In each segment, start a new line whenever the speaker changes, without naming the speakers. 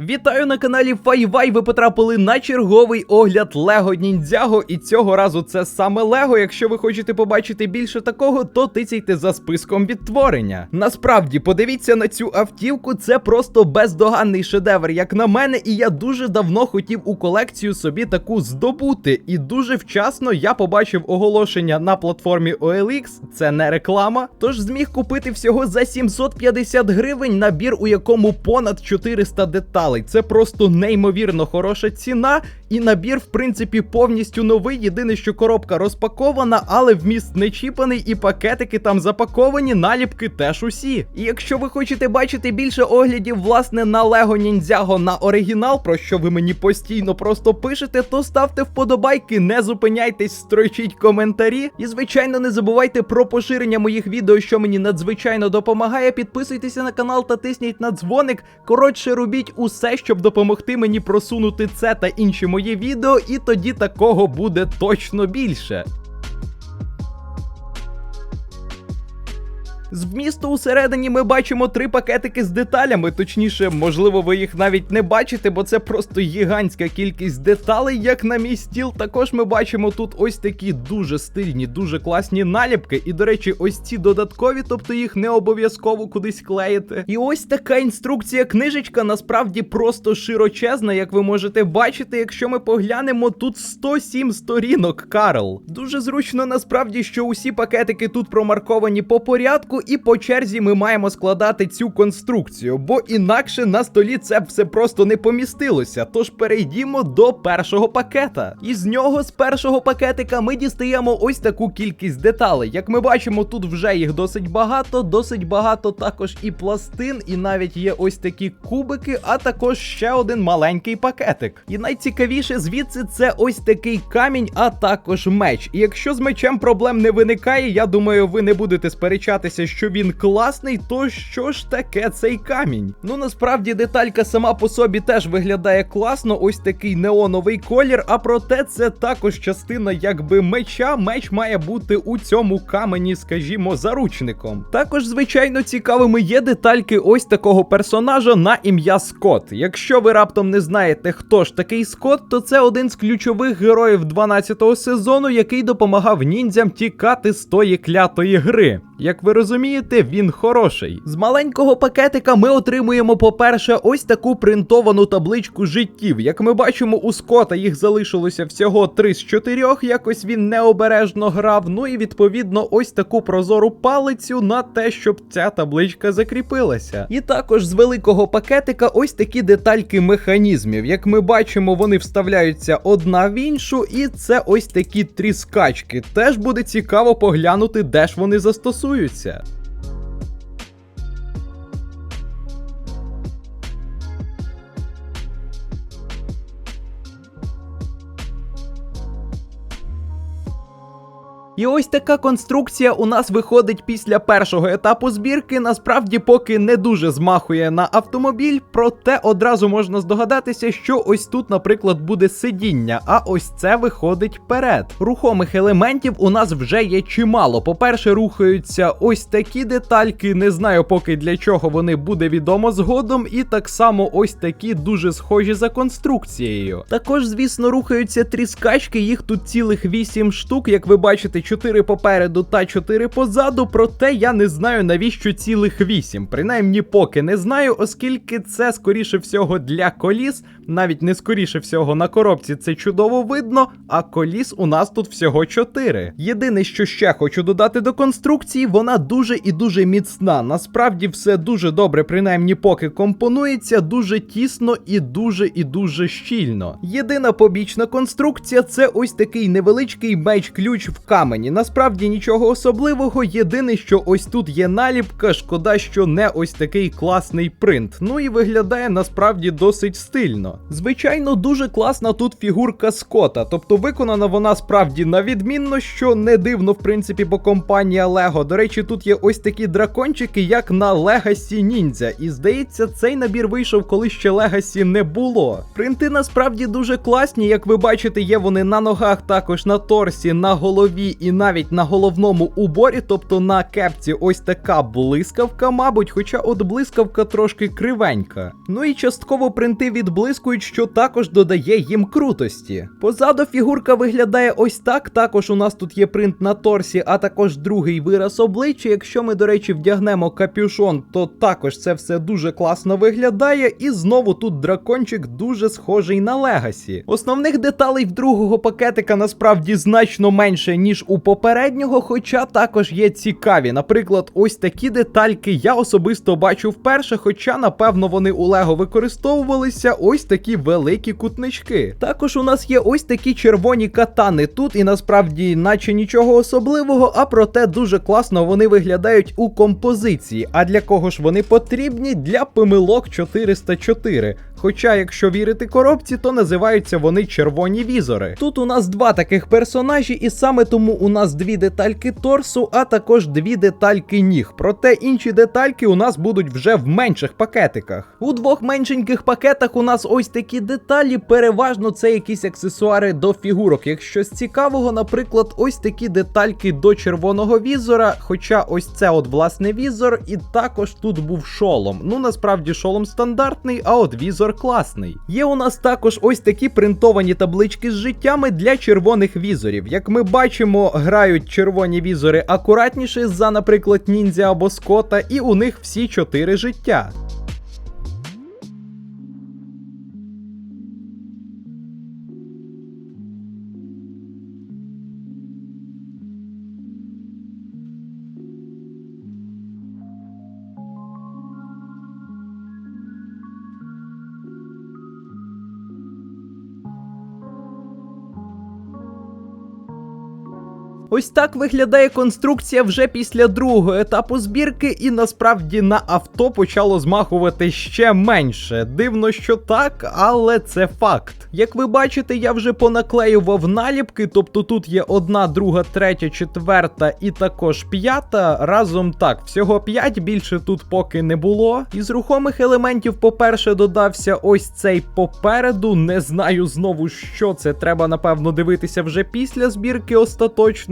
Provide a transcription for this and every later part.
Вітаю на каналі Файвай. Ви потрапили на черговий огляд Лего Ніндзяго. І цього разу це саме Лего. Якщо ви хочете побачити більше такого, то тицяйте за списком відтворення. Насправді, подивіться на цю автівку, це просто бездоганний шедевр, як на мене, і я дуже давно хотів у колекцію собі таку здобути. І дуже вчасно я побачив оголошення на платформі OLX, це не реклама. Тож зміг купити всього за 750 гривень набір, у якому понад 400 деталей. Це просто неймовірно хороша ціна. І набір, в принципі, повністю новий. Єдине, що коробка розпакована, але вміст не чіпаний, і пакетики там запаковані, наліпки теж усі. І якщо ви хочете бачити більше оглядів, власне, на Lego Ninjago на оригінал, про що ви мені постійно просто пишете, то ставте вподобайки, не зупиняйтесь, стройчіть коментарі. І, звичайно, не забувайте про поширення моїх відео, що мені надзвичайно допомагає. Підписуйтеся на канал та тисніть на дзвоник. Коротше, робіть усе, щоб допомогти мені просунути це та інші мої відео, і тоді такого буде точно більше. З вмісту усередині ми бачимо три пакетики з деталями. Точніше, можливо, ви їх навіть не бачите, бо це просто гігантська кількість деталей, як на мій стіл. Також ми бачимо тут ось такі дуже стильні, дуже класні наліпки. І, до речі, ось ці додаткові, тобто їх не обов'язково кудись клеїти. І ось така інструкція книжечка насправді просто широчезна, як ви можете бачити, якщо ми поглянемо, тут 107 сторінок, Карл. Дуже зручно насправді, що усі пакетики тут промарковані по порядку, і по черзі ми маємо складати цю конструкцію, бо інакше на столі це все просто не помістилося. Тож перейдімо до першого пакета. І з нього, з першого пакетика, ми дістаємо ось таку кількість деталей. Як ми бачимо, тут вже їх досить багато, досить багато також і пластин, і навіть є ось такі кубики, а також ще один маленький пакетик. І найцікавіше звідси це ось такий камінь, а також меч. І якщо з мечем проблем не виникає, я думаю, ви не будете сперечатися, що він класний, то що ж таке цей камінь? Ну насправді деталька сама по собі теж виглядає класно, ось такий неоновий колір, а проте це також частина якби меча. Меч має бути у цьому камені, скажімо, заручником. Також, звичайно, цікавими є детальки ось такого персонажа на ім'я Скотт. Якщо ви раптом не знаєте, хто ж такий Скотт, то це один з ключових героїв 12-го сезону, який допомагав ніндзям тікати з тої клятої гри. Як ви розумієте, він хороший. З маленького пакетика ми отримуємо, по-перше, ось таку принтовану табличку життів. Як ми бачимо, у Скота їх залишилося всього 3 з 4, якось він необережно грав. Ну і відповідно ось таку прозору палицю на те, щоб ця табличка закріпилася. І також з великого пакетика ось такі детальки механізмів. Як ми бачимо, вони вставляються одна в іншу, і це ось такі тріскачки. Теж буде цікаво поглянути, де ж вони застосуються стосуються. І ось така конструкція у нас виходить після першого етапу збірки. Насправді, поки не дуже змахує на автомобіль, проте одразу можна здогадатися, що ось тут, наприклад, буде сидіння, а ось це виходить перед. Рухомих елементів у нас вже є чимало. По-перше, рухаються ось такі детальки. Не знаю поки для чого вони буде відомо згодом. І так само ось такі дуже схожі за конструкцією. Також, звісно, рухаються тріскачки, їх тут цілих 8 штук, як ви бачите. 4 попереду та 4 позаду, проте я не знаю навіщо цілих 8. Принаймні поки не знаю, оскільки це скоріше всього для коліс, навіть не скоріше всього на коробці це чудово видно, а коліс у нас тут всього 4. Єдине, що ще хочу додати до конструкції, вона дуже і дуже міцна. Насправді все дуже добре, принаймні поки компонується, дуже тісно і дуже і дуже щільно. Єдина побічна конструкція це ось такий невеличкий меч-ключ в камені. Насправді нічого особливого. Єдине, що ось тут є наліпка, шкода, що не ось такий класний принт. Ну і виглядає насправді досить стильно. Звичайно, дуже класна тут фігурка Скота, тобто виконана вона справді на відмінно, що не дивно, в принципі, бо компанія Lego. До речі, тут є ось такі дракончики, як на Legacy Ninja. І здається, цей набір вийшов, коли ще Legacy не було. Принти насправді дуже класні, як ви бачите, є вони на ногах, також на торсі, на голові і навіть на головному уборі, тобто на кепці, ось така блискавка, мабуть, хоча от блискавка трошки кривенька. Ну і частково принти відблискують, що також додає їм крутості. Позаду фігурка виглядає ось так. Також у нас тут є принт на торсі, а також другий вираз обличчя. Якщо ми, до речі, вдягнемо капюшон, то також це все дуже класно виглядає. І знову тут дракончик дуже схожий на Легасі. Основних деталей в другого пакетика насправді значно менше, ніж у попереднього, хоча також є цікаві. Наприклад, ось такі детальки я особисто бачу вперше, хоча, напевно, вони у Лего використовувалися ось такі великі кутнички. Також у нас є ось такі червоні катани тут, і насправді, наче нічого особливого, а проте дуже класно вони виглядають у композиції. А для кого ж вони потрібні? Для помилок 404. Хоча, якщо вірити коробці, то називаються вони червоні візори. Тут у нас два таких персонажі, і саме тому у нас дві детальки торсу, а також дві детальки ніг. Проте інші детальки у нас будуть вже в менших пакетиках. У двох меншеньких пакетах у нас ось такі деталі. Переважно це якісь аксесуари до фігурок. Якщо з цікавого, наприклад, ось такі детальки до червоного візора. Хоча ось це от власне візор, і також тут був шолом. Ну насправді шолом стандартний, а от візор класний. Є у нас також ось такі принтовані таблички з життями для червоних візорів. Як ми бачимо, грають червоні візори акуратніше за, наприклад, ніндзя або скота, і у них всі чотири життя. Ось так виглядає конструкція вже після другого етапу збірки, і насправді на авто почало змахувати ще менше. Дивно, що так, але це факт. Як ви бачите, я вже понаклеював наліпки, тобто тут є одна, друга, третя, четверта і також п'ята. Разом так, всього п'ять, більше тут поки не було. Із рухомих елементів, по-перше, додався ось цей попереду. Не знаю знову, що це. Треба, напевно, дивитися вже після збірки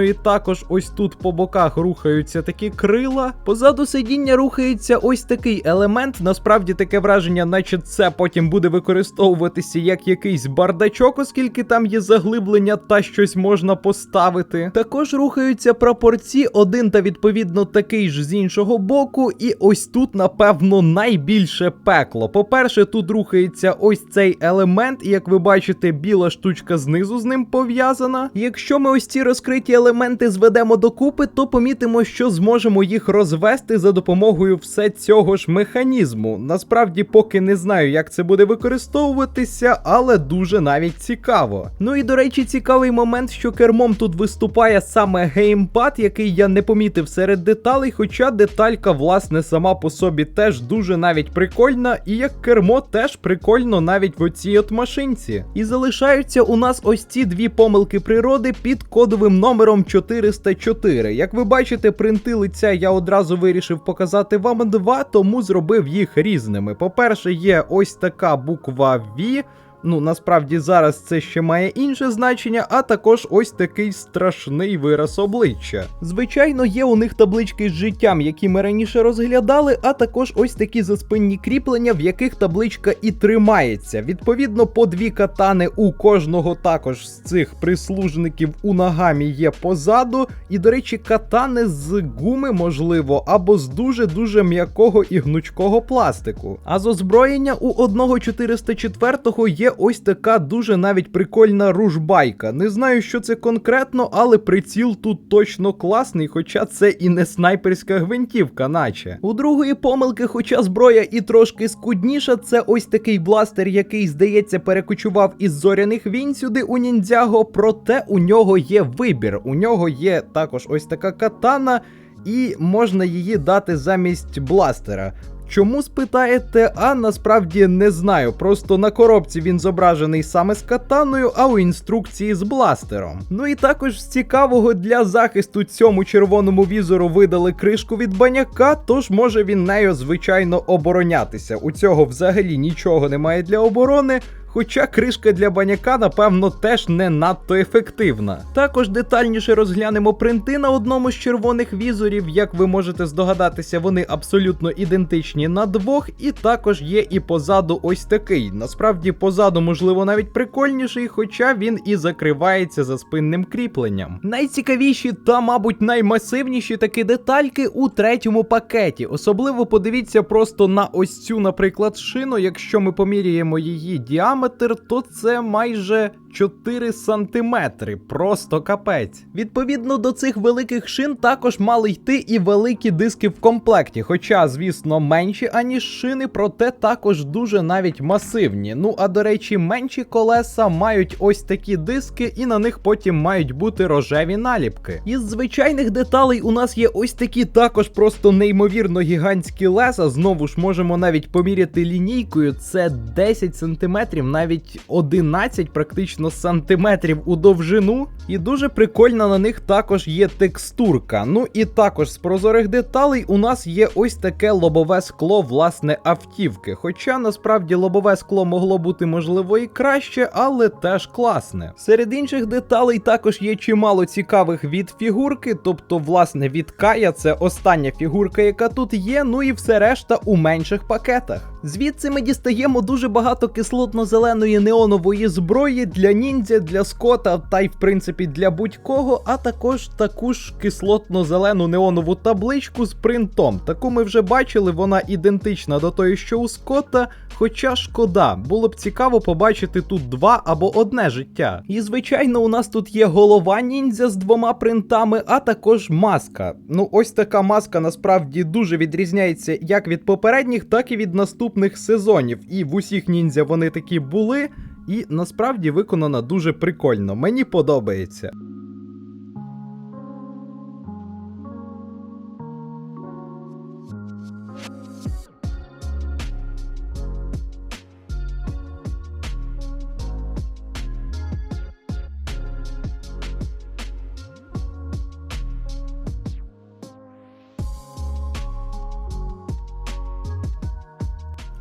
остаточної. Також ось тут по боках рухаються такі крила. Позаду сидіння рухається ось такий елемент. Насправді таке враження, наче це потім буде використовуватися як якийсь бардачок, оскільки там є заглиблення та щось можна поставити. Також рухаються прапорці, один та відповідно такий ж з іншого боку. І ось тут, напевно, найбільше пекло. По-перше, тут рухається ось цей елемент, і як ви бачите, біла штучка знизу з ним пов'язана. Якщо ми ось ці розкриті елементи зведемо докупи, то помітимо, що зможемо їх розвести за допомогою все цього ж механізму. Насправді, поки не знаю, як це буде використовуватися, але дуже навіть цікаво. Ну і до речі, цікавий момент, що кермом тут виступає саме геймпад, який я не помітив серед деталей, хоча деталька, власне, сама по собі теж дуже навіть прикольна, і як кермо теж прикольно навіть в оцій от машинці. І залишаються у нас ось ці дві помилки природи під кодовим номером 404. Як ви бачите, принти лиця я одразу вирішив показати вам два, тому зробив їх різними. По-перше, є ось така буква V. Ну, насправді зараз це ще має інше значення, а також ось такий страшний вираз обличчя. Звичайно, є у них таблички з життям, які ми раніше розглядали, а також ось такі заспинні кріплення, в яких табличка і тримається. Відповідно, по дві катани у кожного також з цих прислужників у нагамі є позаду. І, до речі, катани з гуми, можливо, або з дуже-дуже м'якого і гнучкого пластику. А з озброєння у одного 404-го ось така дуже навіть прикольна ружбайка. Не знаю, що це конкретно, але приціл тут точно класний, хоча це і не снайперська гвинтівка, наче. У другої помилки, хоча зброя і трошки скудніша, це ось такий бластер, який, здається, перекочував із зоряних війн сюди у ніндзяго, проте у нього є вибір. У нього є також ось така катана. І можна її дати замість бластера. Чому спитаєте? А насправді не знаю. Просто на коробці він зображений саме з катаною, а у інструкції з бластером. Ну і також з цікавого для захисту цьому червоному візору видали кришку від баняка, тож може він нею звичайно оборонятися. У цього взагалі нічого немає для оборони. Хоча кришка для баняка, напевно, теж не надто ефективна. Також детальніше розглянемо принти на одному з червоних візорів. Як ви можете здогадатися, вони абсолютно ідентичні на двох, і також є і позаду ось такий. Насправді, позаду, можливо, навіть прикольніший, хоча він і закривається за спинним кріпленням. Найцікавіші та, мабуть, наймасивніші такі детальки у третьому пакеті. Особливо подивіться просто на ось цю, наприклад, шину. Якщо ми поміряємо її діаметр, то це майже 4 сантиметри. Просто капець. Відповідно до цих великих шин також мали йти і великі диски в комплекті. Хоча, звісно, менші, аніж шини, проте також дуже навіть масивні. Ну а до речі, менші колеса мають ось такі диски, і на них потім мають бути рожеві наліпки. Із звичайних деталей у нас є ось такі також просто неймовірно гігантські леса. Знову ж можемо навіть поміряти лінійкою. Це 10 сантиметрів, навіть 11 практично сантиметрів у довжину. І дуже прикольно на них також є текстурка. Ну і також з прозорих деталей у нас є ось таке лобове скло, власне, автівки. Хоча насправді лобове скло могло бути можливо і краще, але теж класне. Серед інших деталей також є чимало цікавих від фігурки, тобто, власне, від Кая це остання фігурка, яка тут є. Ну і все решта у менших пакетах. Звідси ми дістаємо дуже багато кислотно-зеленої неонової зброї для ніндзя, для скота, та й в принципі для будь-кого, а також таку ж кислотно-зелену неонову табличку з принтом. Таку ми вже бачили, вона ідентична до тої, що у скота. Хоча шкода, було б цікаво побачити тут два або одне життя. І звичайно, у нас тут є голова ніндзя з двома принтами, а також маска. Ну, ось така маска насправді дуже відрізняється як від попередніх, так і від наступних сезонів. І в усіх ніндзя вони такі були. І насправді виконана дуже прикольно. Мені подобається.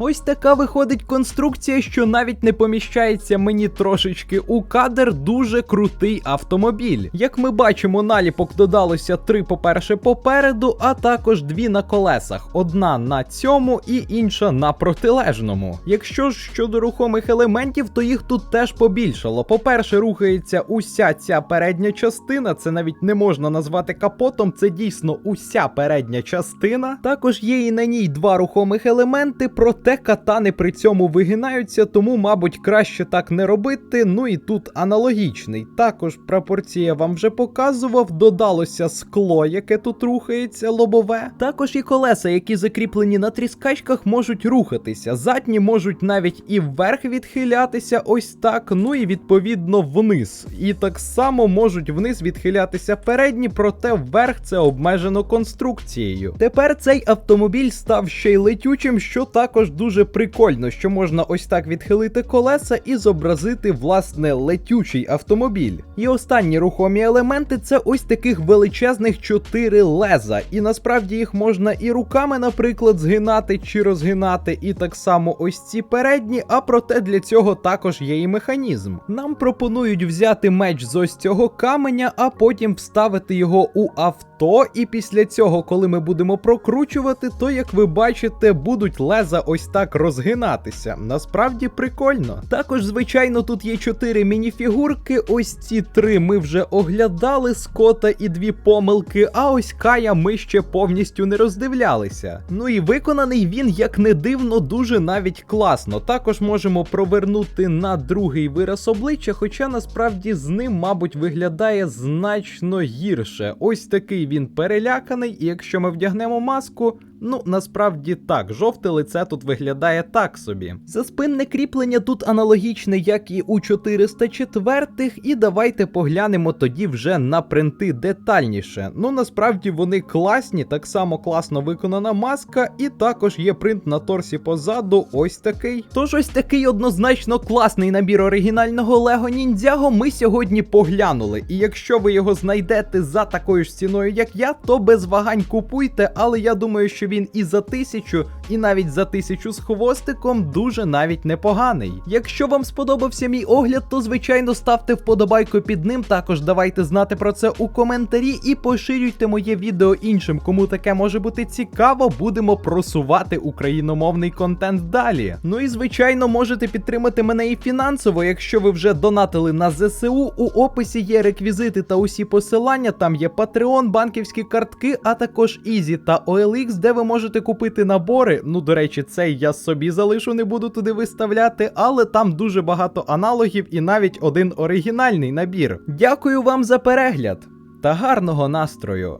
Ось така виходить конструкція, що навіть не поміщається мені трошечки у кадр. Дуже крутий автомобіль. Як ми бачимо, наліпок додалося три, по-перше, попереду, а також дві на колесах: одна на цьому і інша на протилежному. Якщо ж щодо рухомих елементів, то їх тут теж побільшало. По-перше, рухається уся ця передня частина, це навіть не можна назвати капотом, це дійсно уся передня частина. Також є і на ній два рухомих елементи, проте катани при цьому вигинаються, тому, мабуть, краще так не робити. Ну і тут аналогічний. Також прапорція я вам вже показував. Додалося скло, яке тут рухається, лобове. Також і колеса, які закріплені на тріскачках, можуть рухатися. Задні можуть навіть і вверх відхилятися, ось так. Ну і відповідно вниз. І так само можуть вниз відхилятися передні, проте вверх це обмежено конструкцією. Тепер цей автомобіль став ще й летючим, що також дуже прикольно, що можна ось так відхилити колеса і зобразити власне летючий автомобіль. І останні рухомі елементи це ось таких величезних чотири леза. І насправді їх можна і руками, наприклад, згинати чи розгинати, і так само ось ці передні, а проте для цього також є і механізм. Нам пропонують взяти меч з ось цього каменя, а потім вставити його у авто. І після цього, коли ми будемо прокручувати, то як ви бачите, будуть леза ось так розгинатися. Насправді прикольно. Також, звичайно, тут є чотири мініфігурки. Ось ці три ми вже оглядали скота і дві помилки. А ось Кая ми ще повністю не роздивлялися. Ну і виконаний він, як не дивно, дуже навіть класно. Також можемо провернути на другий вираз обличчя, хоча насправді з ним, мабуть, виглядає значно гірше. Ось такий він переляканий, і якщо ми вдягнемо маску. Ну, насправді так, жовте лице тут виглядає так собі. Заспинне кріплення тут аналогічне, як і у 404 і давайте поглянемо тоді вже на принти детальніше. Ну, насправді вони класні, так само класно виконана маска, і також є принт на торсі позаду, ось такий. Тож ось такий однозначно класний набір оригінального Лего Ніндзяго ми сьогодні поглянули. І якщо ви його знайдете за такою ж ціною, як я, то без вагань купуйте, але я думаю, що він і за тисячу, і навіть за тисячу з хвостиком дуже навіть непоганий. Якщо вам сподобався мій огляд, то звичайно ставте вподобайку під ним. Також давайте знати про це у коментарі і поширюйте моє відео іншим, кому таке може бути цікаво. Будемо просувати україномовний контент далі. Ну і звичайно, можете підтримати мене і фінансово, якщо ви вже донатили на ЗСУ. У описі є реквізити та усі посилання. Там є Patreon, банківські картки, а також Easy та OLX, де ви можете купити набори. Ну, до речі, цей я собі залишу, не буду туди виставляти, але там дуже багато аналогів і навіть один оригінальний набір. Дякую вам за перегляд та гарного настрою!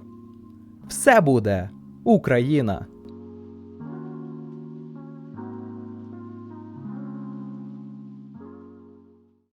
Все буде Україна!